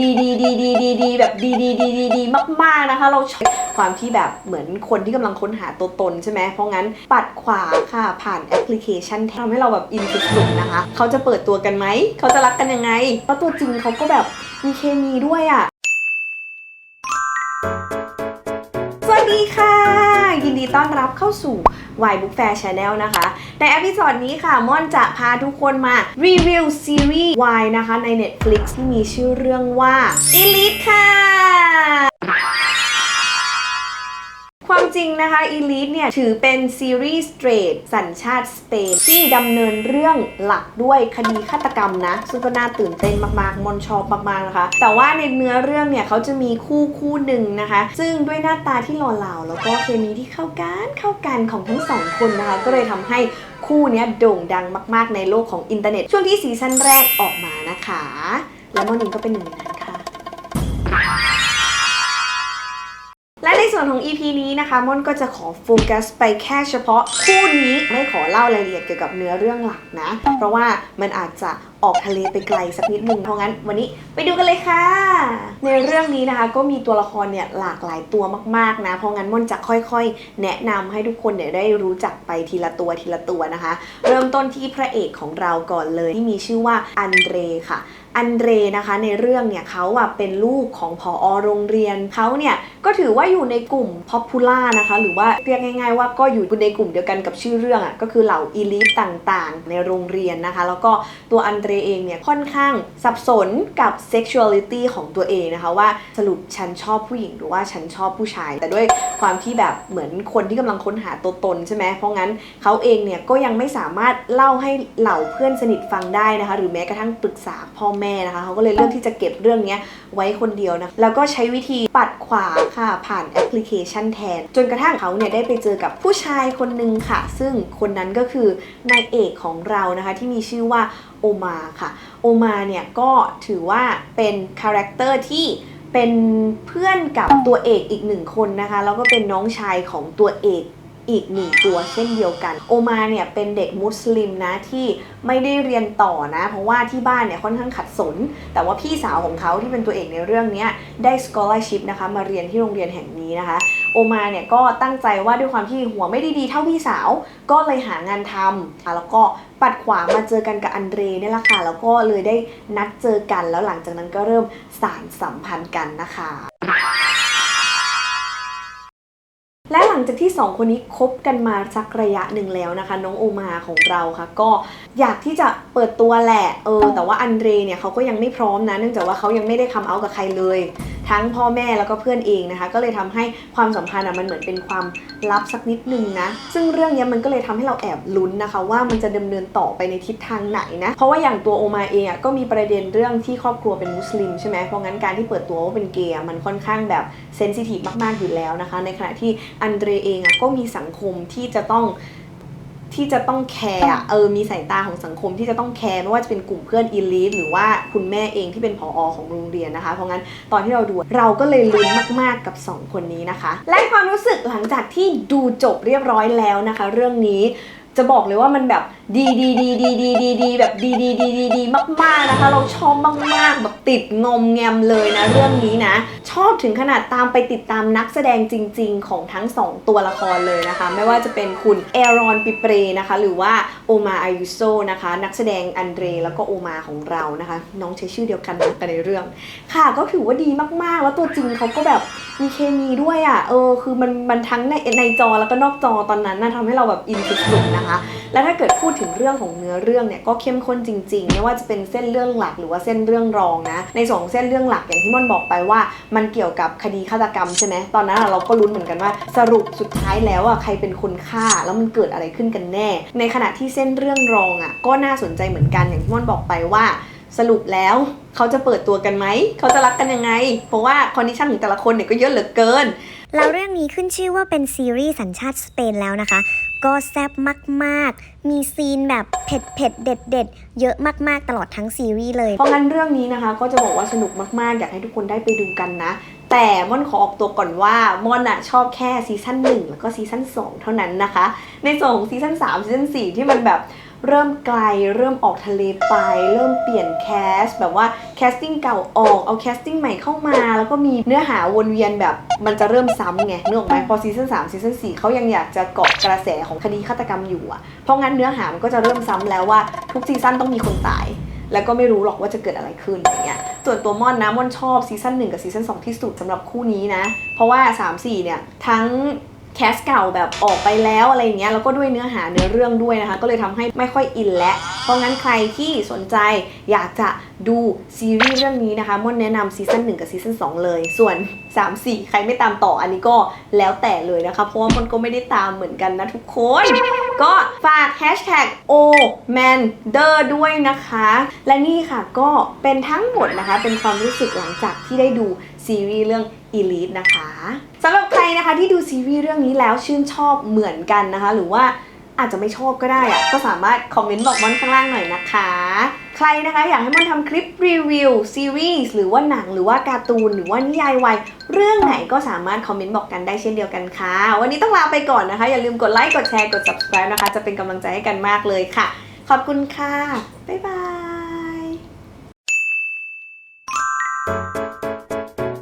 ดีดีดีดีดีดีแบบดีดีดีดีดีมากๆนะคะ เราชอบความที่แบบเหมือนคนที่กำลังค้นหาตัวตนใช่ไหมเพราะงั้นปัดขวาค่ะผ่านแอปพลิเคชันทำให้เราแบบอินสุดๆนะคะ เขาจะเปิดตัวกันไหม เขาจะรักกันยังไงเพราะตัวจริงเขาก็แบบมีเคมีด้วยอะสวัสดีค่ะ ยินดีต้อนรับเข้าสู่ วายบุ๊กแฟร์ชาแนลนะคะ ในเอพิโซดนี้ค่ะม่อนจะพาทุกคนมารีวิวซีรีส์วายนะคะใน Netflix ที่มีชื่อเรื่องว่า Elite ค่ะ ริงนะคะ Elite เนี่ยถือเป็นซีรีส์สเตรทสัญชาติสเปนที่ดำเนินเรื่องหลักด้วยคดีฆาตกรรมนะ ซึ่งก็น่าตื่นเต้นมากๆ มอนชอบมากๆนะคะ แต่ว่าในเนื้อเรื่องเนี่ยเขาจะมีคู่คู่หนึ่งนะคะ ซึ่งด้วยหน้าตาที่หล่อเหลาแล้วก็เคมีที่เข้ากันเข้ากันของทั้งสองคนนะคะ ก็เลยทำให้คู่นี้โด่งดังมากๆ ในโลกของอินเทอร์เน็ต ช่วงที่ซีซั่นแรกออกมานะคะ และมอนิงก็เป็นหนึ่งในนั้นค่ะ ส่วนของ EP นี้นะคะม่อนก็จะขอโฟกัสไปแค่เฉพาะคู่นี้ไม่ขอเล่ารายละเอียดเกี่ยวกับเนื้อเรื่องหลักนะ เพราะว่ามันอาจจะ ออกทะเลไปไกลสักนิดนึงเพราะงั้นวันนี้ไปดูกันเลยค่ะ ในเรื่องนี้นะคะก็มีตัวละครเนี่ยหลากหลายตัวมากๆนะ เพราะงั้นม่อนจะค่อยๆ แนะนำให้ทุกคนเนี่ยได้รู้จักไปทีละตัวทีละตัวนะคะ เริ่มต้นที่พระเอกของเราก่อนเลยที่มีชื่อว่าอันเดรค่ะอันเดรนะคะในเรื่องเนี่ยเขาอะเป็นลูกของผออโรงเรียนเขาเนี่ยก็ถือว่าอยู่ในกลุ่มพ็อปปูล่านะคะหรือว่าเรียกง่าย ๆ ว่าก็อยู่ในกลุ่มเดียวกันกับชื่อเรื่องอะก็คือเหล่าอีลิทต่างๆ ในโรงเรียนนะคะ แล้วก็ตัวอันเดรเองเนี่ยค่อนข้างสับสนกับ sexuality ของตัวเองนะคะว่าสรุปฉันชอบผู้หญิงหรือว่าฉันชอบผู้ชาย แต่ด้วยความที่แบบเหมือนคนที่กำลังค้นหาตัวตนใช่ไหมเพราะงั้นเขาเองเนี่ยก็ยังไม่สามารถเล่าให้เหล่าเพื่อนสนิทฟังได้นะคะ หรือแม้กระทั่งปรึกษาพ่อแม่นะคะเขาก็เลยเลือกที่จะเก็บเรื่องนี้ไว้คนเดียวนะแล้วก็ใช้วิธีปัดขวาค่ะผ่านแอปพลิเคชันแทน จนกระทั่งเขาเนี่ยได้ไปเจอกับผู้ชายคนหนึ่งค่ะ ซึ่งคนนั้นก็คือนายเอกของเรานะคะที่มีชื่อว่าโอมาค่ะ โอมาเนี่ยก็ถือว่าเป็นคาแรคเตอร์ที่เป็นเพื่อนกับตัวเอกอีกหนึ่งคนนะคะ แล้วก็เป็นน้องชายของตัวเอก อีกหนึ่งตัวเช่นเดียวกัน โอมาเนี่ยเป็นเด็กมุสลิมนะที่ไม่ได้เรียนต่อนะ เพราะว่าที่บ้านเนี่ยค่อนข้างขัดสน แต่ว่าพี่สาวของเขาที่เป็นตัวเอกในเรื่องนี้ได้ scholarship นะคะมาเรียนที่โรงเรียนแห่งนี้นะคะ โอมาเนี่ยก็ตั้งใจว่าด้วยความที่หัวไม่ได้ดีเท่าพี่สาว ก็เลยหางานทำแล้วก็ปัดขวามาเจอกันกับอันเดรเนี่ยแหละค่ะแล้วก็เลยได้นัดเจอกันแล้วหลังจากนั้นก็เริ่มสานสัมพันธ์กันนะคะ ละหลังจากที่ 2 คนนี้คบกันมาสักระยะหนึ่งแล้วนะคะ น้องโอมาของเราค่ะ ก็อยากที่จะเปิดตัวแหละเออแต่ว่าอันเดรเนี่ยเขาก็ยังไม่พร้อมนะ เนื่องจากว่าเขายังไม่ได้คัมเอาท์กับใครเลย ทั้งพ่อแม่แล้วก็เพื่อนเองนะคะ ก็เลยทำให้ความสัมพันธ์อะมันเหมือนเป็นความลับสักนิดนึงนะ ซึ่งเรื่องนี้มันก็เลยทำให้เราแอบลุ้นนะคะ ว่ามันจะดำเนินต่อไปในทิศทางไหนนะ เพราะว่าอย่างตัวโอมาเองอะก็มีประเด็นเรื่องที่ครอบครัวเป็นมุสลิมใช่ไหมเพราะงั้นการที่เปิดตัวว่าเป็นเกย์มันค่อนข้างแบบเซนซิทีฟมากๆอยู่แล้วนะคะ ในขณะที่อันเดรเองอะก็มีสังคมที่จะต้อง ที่จะต้องแคร์อะเออมีสายตาของสังคมที่จะต้องแคร์ไม่ว่าจะเป็นกลุ่มเพื่อนอีลิทหรือว่าคุณแม่เองที่เป็นผออของโรงเรียนนะคะ เพราะงั้นตอนที่เราดูเราก็เลยลุ้นมากๆกับ 2 คนนี้นะคะ และความรู้สึกหลังจากที่ดูจบเรียบร้อยแล้วนะคะ เรื่องนี้ จะบอกเลยว่ามันแบบดีดีดีดีดีดีดีแบบดีดีดีดีดีมากๆนะคะ เราชอบมากๆแบบติดงมแงมเลยนะเรื่องนี้นะ ชอบถึงขนาดตามไปติดตามนักแสดงจริง ๆ ของทั้ง 2 ตัวละครเลยนะคะ ไม่ว่าจะเป็นคุณเอรอนปิเปรนะคะ หรือว่าโอมาอายุโซนะคะ นักแสดงอันเดรแล้วก็โอมาของเรานะคะ น้องใช้ชื่อเดียวกันกันในเรื่อง ค่ะก็ถือว่าดีมากๆ แล้วตัวจริงเขาก็แบบมีเคมีด้วยอะเออคือมันมันทั้งในในจอแล้วก็นอกจอตอนนั้นนะทำให้เราแบบอินสุดๆนะคะ และถ้าเกิดพูดถึงเรื่องของเนื้อเรื่องเนี่ยก็เข้มข้นจริงๆ ไม่ว่าจะเป็นเส้นเรื่องหลักหรือว่าเส้นเรื่องรองนะ ในสองเส้นเรื่องหลักอย่างที่ม่อนบอกไปว่า มันเกี่ยวกับคดีฆาตกรรมใช่ไหมตอนนั้นเราก็ลุ้นเหมือนกันว่า สรุปสุดท้ายแล้วอะใครเป็นคนฆ่าแล้วมันเกิดอะไรขึ้นกันแน่ ในขณะที่เส้นเรื่องรองอะก็น่าสนใจเหมือนกันอย่างที่ม่อนบอกไปว่าสรุปแล้วเขาจะเปิดตัวกันไหม เขาจะรักกันยังไง เพราะว่าคอนดิชันของแต่ละคนเนี่ยก็เยอะเหลือเกิน แล้วเรื่องนี้ขึ้นชื่อว่าเป็นซีรีส์สัญชาติสเปนแล้วนะคะ ก็แซ่บมาก ๆ มีซีนแบบเผ็ดเผ็ดเด็ดเด็ดๆเยอะมาก ๆ ตลอดทั้งซีรีส์เลย เพราะงั้นเรื่องนี้นะคะ ก็จะบอกว่าสนุกมาก ๆ อยากให้ทุกคนได้ไปดูกันนะ แต่ม่อนขอออกตัวก่อนว่าม่อนอะชอบแค่ซีซั่น1แล้วก็ซีซั่น2 เท่านั้นนะคะ ในส่วนของซีซั่น3ซีซั่น4ที่มันแบบ เริ่มไกล เริ่มออกทะเลไป เริ่มเปลี่ยนแคส แบบว่าแคสติ้งเก่าออกเอาแคสติ้งใหม่เข้ามา แล้วก็มีเนื้อหาวนเวียนแบบมันจะเริ่มซ้ำไงนึกออกไหมพอซีซั่น3ซีซั่น4เขายังอยากจะเกาะกระแสของคดีฆาตกรรมอยู่อะเพราะงั้นเนื้อหามันก็จะเริ่มซ้ำแล้วว่าทุกซีซั่นต้องมีคนตาย แล้วก็ไม่รู้หรอกว่าจะเกิดอะไรขึ้นอย่างเงี้ยส่วนตัวม่อนนะม่อนชอบซีซั่น1กับซีซั่น2ที่สุดสำหรับคู่นี้นะ เพราะว่า 3 4 เนี่ย ทั้ง แคสเก่าแบบออกไปแล้วอะไรอย่างเงี้ยแล้วก็ด้วยเนื้อหาเนื้อเรื่องด้วยนะคะ ก็เลยทำให้ไม่ค่อยอินและ เพราะงั้นใครที่สนใจอยากจะดูซีรีส์เรื่องนี้นะคะม่อนแนะนำซีซั่น1กับซีซั่น2เลย ส่วน 3 4 ใครไม่ตามต่ออันนี้ก็แล้วแต่เลยนะคะ เพราะว่ามันก็ไม่ได้ตามเหมือนกันนะทุกคน ก็ฝาก hashtag o man d e r ด้วยนะคะ และนี่ค่ะก็เป็นทั้งหมดนะคะ เป็นความรู้สึกหลังจากที่ได้ดูซีรีส์เรื่อง Elite นะคะสำหรับใครนะคะที่ดูซีรีส์เรื่องนี้แล้วชื่นชอบเหมือนกันนะคะ หรือว่าอาจจะไม่ชอบก็ได้อะก็สามารถคอมเมนต์บอกมอนข้างล่างหน่อยนะคะ ใครนะคะอยากให้มันทำคลิปรีวิวซีรีส์หรือว่าหนังหรือว่าการ์ตูนหรือว่านิยายวายเรื่องไหนก็สามารถคอมเมนต์บอกกันได้เช่นเดียวกันค่ะ วันนี้ต้องลาไปก่อนนะคะ อย่าลืมกดไลค์กดแชร์กด subscribe นะคะ จะเป็นกำลังใจให้กันมากเลยค่ะ ขอบคุณค่ะ บ๊ายบาย